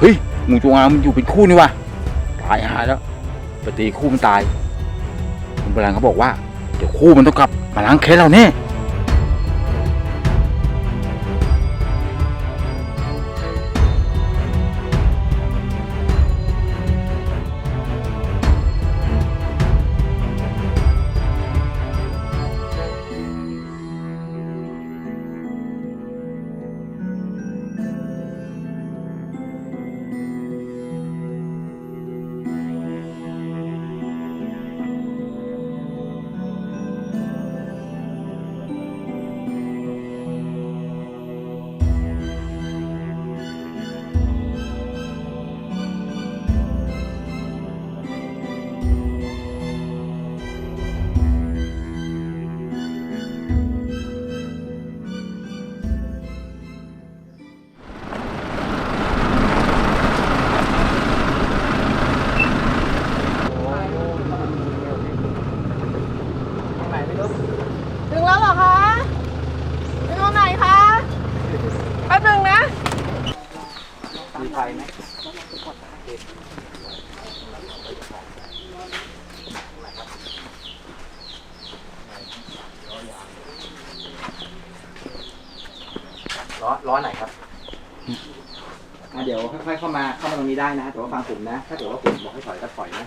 เฮ้ยงูจงอางมันอยู่เป็นคู่นี่วะตายหายแล้วไปตีคู่มันตายคุณโบราณเขาบอกว่าเดี๋ยวคู่มันต้องกลับมาล้างแค้นเราแน่ ล้อล้อไหนครับ อะเดี๋ยวค่อยๆเข้ามาเข้ามาตรงนี้ได้นะแต่ว่าฟังผมนะ ถ้าเกิดว่าผมบอกให้ถอยก็ถอยนะ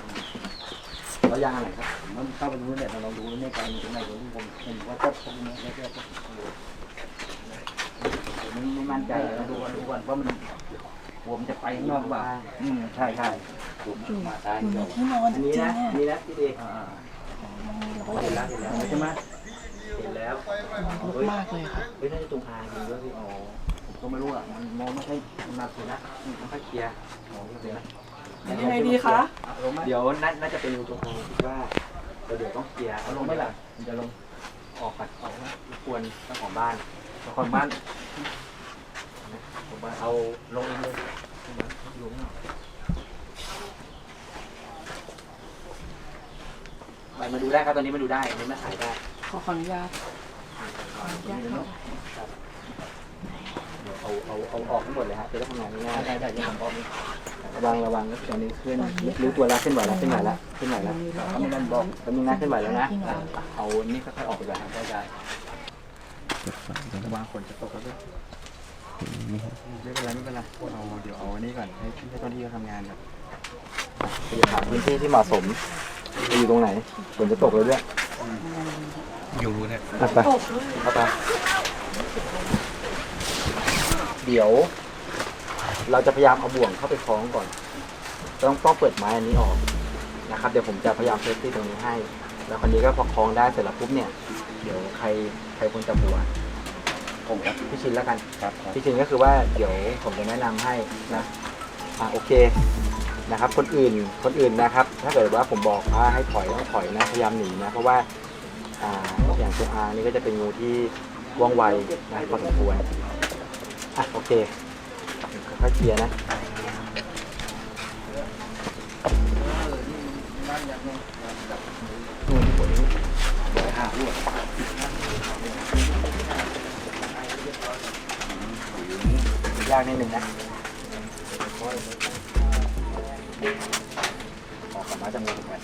ล้อยางอะไรครับมันเข้าไปนู้นเนี่ยเราลองดูในไกลมันตรงไหนเดี๋ยวผมเห็นว่าก็ตรงนี้แล้วก็ผมไม่มั่นใจเราดูก่อนดูก่อนว่ามันหัวมันจะไปข้างนอกหรือเปล่าอืมใช่ใช่มาซ้ายเดียว ที่นอนอันนี้นะอันนี้นะพี่เดชอ่า เห็นแล้วเห็นแล้วใช่ไหม เห็นแล้วลุกมากเลยค่ะเฮ้ยน่าจะตรงอางจริงด้วยพี่อ๋อผมก็ไม่รู้อะมันมองไม่ใช่มันมาถึงนะมันค่อยเคลียร์ของเดี๋ยวนะยังไงดีคะลงไหมเดี๋ยวน่าน่าจะเป็นงูจงอางคิดว่าเดี๋ยวเดี๋ยวต้องเคลียร์เอาลงไหมล่ะมันจะลงออกก่อนออกนะรบกวนเจ้าของบ้านเจ้าของบ้านผมว่าเอาลงเองเลยลงไปมาดูได้ครับตอนนี้มาดูได้อันนี้มาถ่ายได้ ขอขออนุญาตขออนุญาตค่ะเดี๋ยวเอาเอาเอาออกทั้งหมดเลยฮะจะได้ทำงานง่ายได้ได้เดี๋ยวผมบอกๆระวังระวังก็คืออันนี้ขึ้นรู้ตัวแล้วขึ้นไหวแล้วขึ้นไหวแล้วขึ้นไหวแล้วเขาไม่นั่นบอกแป๊บนึงนะขึ้นไหวแล้วนะอะเอานี่ค่อยๆออกไปก่อนครับได้ได้ระวังฝนจะตกแล้วด้วยไม่เป็นไรไม่เป็นไรเอาเดี๋ยวเอาอันนี้ก่อนให้ให้เจ้าหน้าที่เขาทำงานก่อนไปหาพื้นที่ที่เหมาะสมจะอยู่ตรงไหนฝนจะตกแล้วด้วย อยู่เนี่ยไปไปเข้าไปเดี๋ยว เราจะพยายามเอาบ่วงเข้าไปคล้องก่อน ต้องต้องเปิดไม้อันนี้ออกนะครับ เดี๋ยวผมจะพยายามเซฟตี้ตรงนี้ให้ แล้วคนนี้ก็พอคล้องได้เสร็จแล้วปุ๊บเนี่ย เดี๋ยวใครใครควรจะบัวผมครับพี่ชินแล้วกันครับพี่ชินก็คือว่าเดี๋ยวผมจะแนะนำให้นะอ่าโอเคนะครับ คนอื่นคนอื่นนะครับ ถ้าเกิดว่าผมบอกว่าให้ถอยต้องถอยนะพยายามหนีนะเพราะว่าอ่า อย่างตัวอานี่ก็จะเป็นงูที่ว่องไวนะพอสมควรอะโอเคค่อยๆเคลียร์นะยาลวดยากนิดนึงนะออกกับมาจะงูเหมือนกัน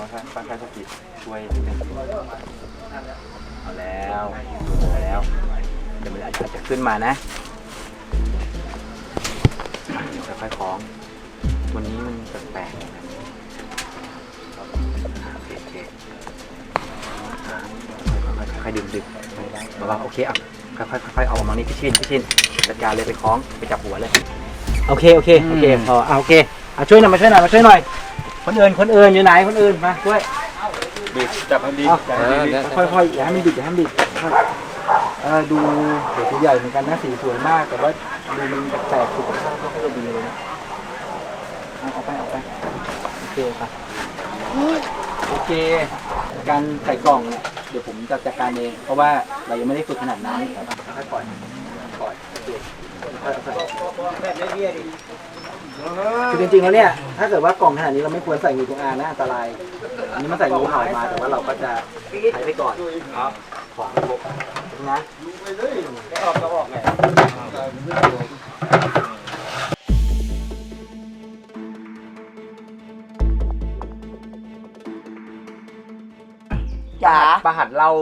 ป้าค่าป้าค่าสกิดช่วยนิดนึงเอาแล้วเอาแล้ว เดี๋ยวมันอาจจะขึ้นมานะเดี๋ยวค่อยๆคล้อง ตัวนี้มันแปลกๆนะโอเคโอเคค่อยๆดึงดึงเบาโอเคอะค่อยๆค่อยๆเอาออกมานี่พี่ชินพี่ชินจัดการเลยไปคล้องไปจับหัวเลย โอเคโอเคโอเคพออะโอเคเอะช่วยหน่อยมาช่วยหน่อยมาช่วยหน่อย คนอื่นคนอื่นอยู่ไหนคนอื่นมาช่วยบิดจับให้ดีเอาค่อยๆอย่าให้มันบิดอย่าให้มันบิดค่อยเออดูเดี๋ยวตัวใหญ่เหมือนกันนะสีสวยมากแต่ว่าดูมันแปลกๆสุขภาพก็ไม่ได้ดีเลยนะเอาเอาไปเอาไปโอเคค่ะโอเค การใส่กล่องเนี่ยเดี๋ยวผมจะจัดการเอง เพราะว่าเรายังไม่ได้ฝึกขนาดนั้นค่อยๆปล่อยปล่อยโอเคค่อยๆเอาใส่ คือจริงๆแล้วเนี่ย ถ้าเกิดว่ากล่องขนาดนี้เราไม่ควรใส่งูจงอางนะอันตราย อันนี้มันใส่งูเห่ามาแต่ว่าเราก็จะใช้ไปก่อนของระบบนะไม่ออกก็ออกไงจ๋าประหัดเล่า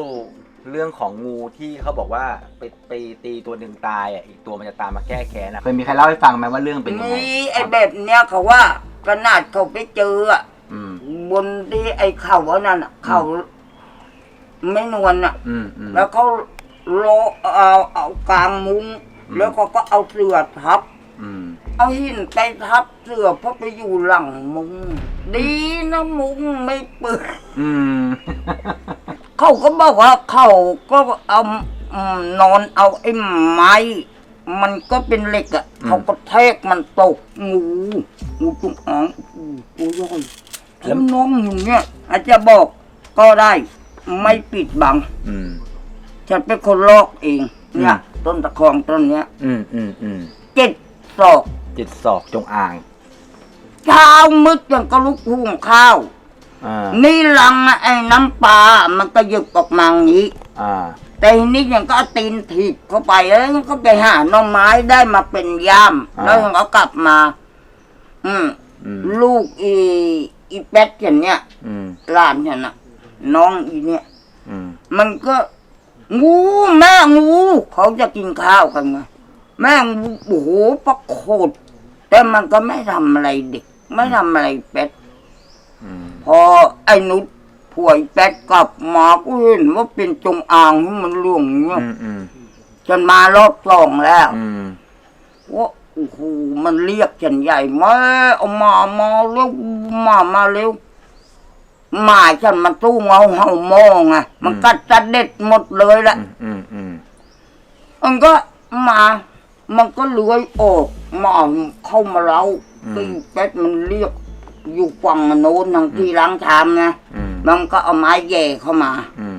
เรื่องของงูที่เขาบอกว่าไปไปตีตัวหนึ่งตายอะอีกตัวมันจะตามมาแก้แค้นอะเคยมีใครเล่าให้ฟังไหมว่าเรื่องเป็นยังไงมีไอ้แบบเนี้ยเขาว่าขนาดเขาไปเจออะอืม บนที่ไอ้เขาว่านั่นอะเขาไม่นวลอะ อืมอืม แล้วเขาโลเอาเอากลางมุ้งอืม แล้วก็ก็เอาเสือทับ อืม เอาหินไปทับเสือเพราะไปอยู่หลังมุ้งดีนะมุ้งไม่เปิดอืม เขาก็บอกว่าเขาก็เอาอืมนอนเอาไอ้ไม้มันก็เป็นเหล็กอะอืมเขาก็แทกมันตกงูงูจงอางโอ้โหตัวใหญ่ถ้าน้องอยู่เนี่ยอาจจะบอกก็ได้ไม่ปิดบังอืมฉันเป็นคนลอกเอง เนี่ยอืมต้นตะคองต้นเนี้ย อืมอืมอืมเจ็ดศอกจิตศอกจงอ่างเช้ามืดยังก็ลุกหุงข้าว อ่านี่ลังไอ้น้ำปลา มันก็หยึกออกมาอย่างนี้ อ่าแต่ทีนี้ยังก็เอาตีนถีบเข้าไปแล้วมันก็ไปหาหน่อไม้ได้มาเป็นย่ามอ่าแล้วยังก็กลับมา อืม อืมลูกอีอีแป๊ดอย่างเนี้ยอืมหลานฉันน่ะ น้องอีเนี่ย อืมมันก็ งูแม่งู เขาจะกินข้าวกันไงแม่งูโอ้โหประโคตรแต่มันก็ไม่ทำอะไรเด็ก ไม่ทำอะไรแป๊ดอืม พอไอ้นุชผวยแป๊ดกลับมาก็เห็นว่าเป็นจงอางที่มันหลวงเนี่ยอืมอืมฉันมารอบสองแล้วอืมว่าโอ้โหมันเรียกฉันใหญ่แม่เอามามาเร็วมามาเร็วหมาฉันมันตู้เงาเห่ามองไงมันกัดจะเด็ดหมดเลยละ อืมอืมมันก็มา มันก็เลื้อยออกมาเข้ามาเราตีเป็ดมันเรียก อยู่ฝั่งโน้นทางที่ล้างชามนะอืมมันก็เอาไม้แย่เข้ามา อืม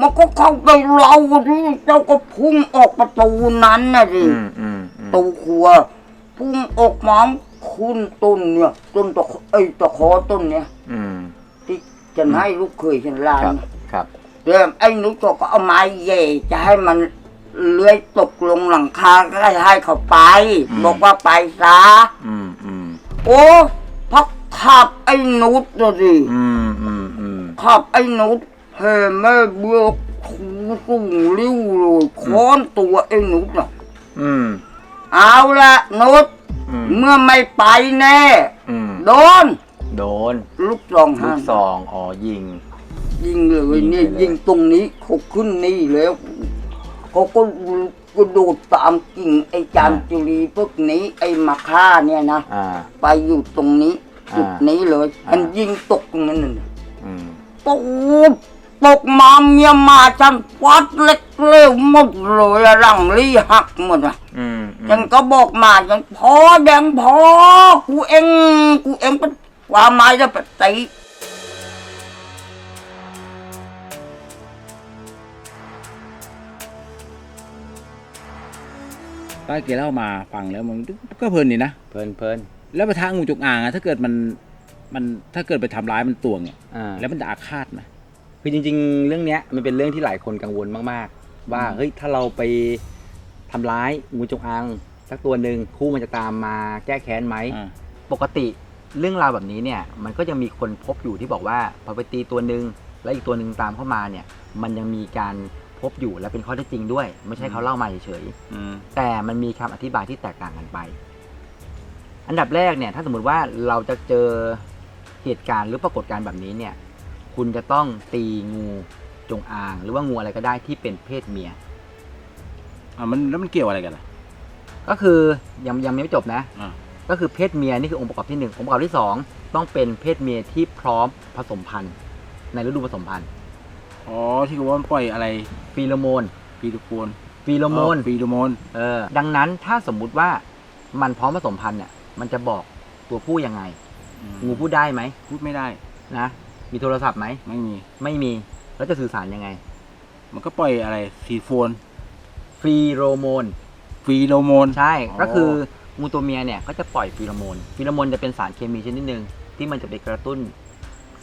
มันก็เข้าไปเราที่เจ้าก็พุ่งออกประตูนั้นนะสิอืมอืมอืมตูครัว พุ่งออกมาคุณต้นเนี่ยต้นตะขอไอ้ตะขอต้นเนี่ย อืมที่ฉันให้ลูกเคยฉันลานครับครับเริ่มไอ้นุกก็เอาไม้แย่จะให้มันเลื้อยตกลงหลังคาก็ให้เขาไปบอกว่าไปซะอืมอืมโอ้ พักขับไอ้นุชน่ะสิอืมอืมอืมขับไอ้นุชเฮ้แม่เบือกถูสูงริ้วเลยค้อนตัวไอ้นุชน่ะอืมเอาละนุชอืมเมื่อไม่ไปแน่ อืมโดน โดนลูกซองลูห้ากซองอ๋อยิง ยิงเลยยิงนี่ไปเลย ยิงตรงนี้เขาขึ้นนี่แล้วเขาก็กระโดดตามกิ่งไอ้จามจุรีพวกนี้ไอ้มาฆ่าเนี่ยนะ อ่า ไปอยู่ตรงนี้อ่า จุดนี้เลยอ่ามัมันยิงตกตรงนั้นน่ะอืมตูดตกมาเมียมาฉันฟัดเล็กเลี้ยวหมดเลยอะหลังลี่หักหมดอะอืมอืมฉันก็บอกมาฉันพอแดงพอกูเองกูเองเป็นความหมายจะปฏิป้าเกเล่ามาฟังแล้วมันก็เพลินดีนะ เพลินเพลิน แล้วปะทะงูจงอางอะถ้าเกิดมันมันถ้าเกิดไปทำร้ายมันตัวเนี่ยอ่า แล้วมันจะอาฆาตไหม คือจริงๆ เรื่องเนี้ยมันเป็นเรื่องที่หลายคนกังวลมากๆ ว่าเฮ้ยถ้าเราไปทำร้ายงูจงอางสักตัวหนึ่งคู่มันจะตามมาแก้แค้นไหม อ่าปกติเรื่องราวแบบนี้เนี่ยมันก็ยังมีคนพบอยู่ที่บอกว่าพอไปตีตัวหนึ่งแล้วอีกตัวหนึ่งตามเข้ามาเนี่ยมันยังมีการพบอยู่และเป็นข้อเท็จจริงด้วย ไม่ใช่เขาเล่ามาเฉยๆอืมแต่มันมีคำอธิบายที่แตกต่างกันไป อันดับแรกเนี่ยถ้าสมมติว่าเราจะเจอเหตุการณ์หรือปรากฏการณ์แบบนี้เนี่ยคุณจะต้องตีงูจงอาง หรือว่างูอะไรก็ได้ที่เป็นเพศเมีย อ่ามันแล้วมันเกี่ยวอะไรกันล่ะ ก็คือยังยังไม่จบนะ อ่า ก็คือเพศเมียนี่คือองค์ประกอบที่หนึ่งองค์ประกอบที่สองต้องเป็นเพศเมียที่พร้อมผสมพันธุ์ ในฤดูผสมพันธุ์อ๋อที่เขาว่ามันปล่อยอะไรฟีโรโมนฟีโรโมนฟีโรโมนฟีโรโมน เออดังนั้นถ้าสมมุติว่ามันพร้อมผสมพันธุ์เนี่ย มันจะบอกตัวผู้ยังไงอืมงูพูดได้ไหมพูดไม่ได้นะมีโทรศัพท์ไหมไม่มี ไม่มีแล้วจะสื่อสารยังไง มันก็ปล่อยอะไรซีโฟนฟีโรโมนฟีโรโมนใช่อ๋อก็คืองูตัวเมียเนี่ยก็จะปล่อยฟีโรโมนฟีโรโมนจะเป็นสารเคมีชนิดหนึ่งที่มันจะไปกระตุ้น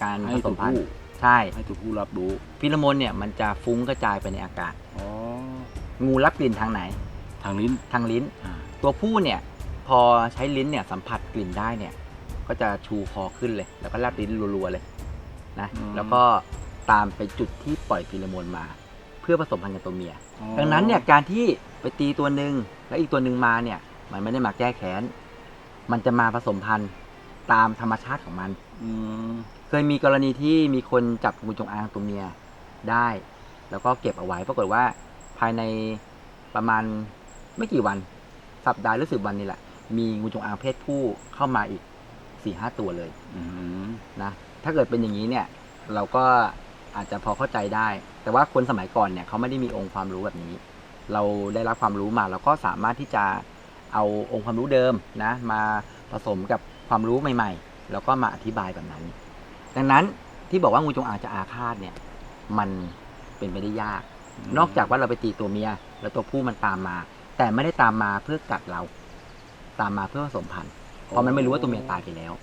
การผให้สตัวมพันผู้ธุ์ใช่ให้ตัวผู้รับรู้ฟีโรโมนเนี่ยมันจะฟุ้งกระจายไปในอากาศ อ๋องูรับกลิ่นทางไหน ทางลิ้นทางลิ้น อ่าตัวผู้เนี่ย พอใช้ลิ้นเนี่ยสัมผัสกลิ่นได้เนี่ย ก็จะชูคอขึ้นเลย แล้วก็แลบลิ้นรัวๆเลยนะแล้วก็ตามไปจุดที่ปล่อยฟีโรโมนมา เพื่อผสมพันธุ์กับตัวเมีย ดังนั้นเนี่ยการที่ไปตีตัวหนึ่งแล้วอีกตัวหนึ่งมาเนี่ย มันไม่ได้มาแก้แค้น มันจะมาผสมพันธุ์ตามธรรมชาติของมัน อืมเคยมีกรณีที่มีคนจับงูจงอางตัวเมียได้ แล้วก็เก็บเอาไว้ปรากฏว่าภายในประมาณไม่กี่วัน สัปดาห์หรือสิบวันนี่แหละ มีงูจงอางเพศผู้เข้ามาอีกสี่ห้าตัวเลยอืมนะถ้าเกิดเป็นอย่างนี้เนี่ย เราก็อาจจะพอเข้าใจได้ แต่ว่าคนสมัยก่อนเนี่ยเขาไม่ได้มีองค์ความรู้แบบนี้ เราได้รับความรู้มาเราก็สามารถที่จะเอาองค์ความรู้เดิมนะ มาผสมกับความรู้ใหม่ ๆ แล้วก็มาอธิบายแบบนั้น ดังนั้นที่บอกว่างูจงอางจะอาฆาตเนี่ย มันเป็นไปได้ยาก นอกจากว่าเราไปตีตัวเมีย แล้วตัวผู้มันตามมา แต่ไม่ได้ตามมาเพื่อกัดเรา ตามมาเพื่อผสมพันธุ์เพราะมันไม่รู้ว่าตัวเมียตายไปแล้ว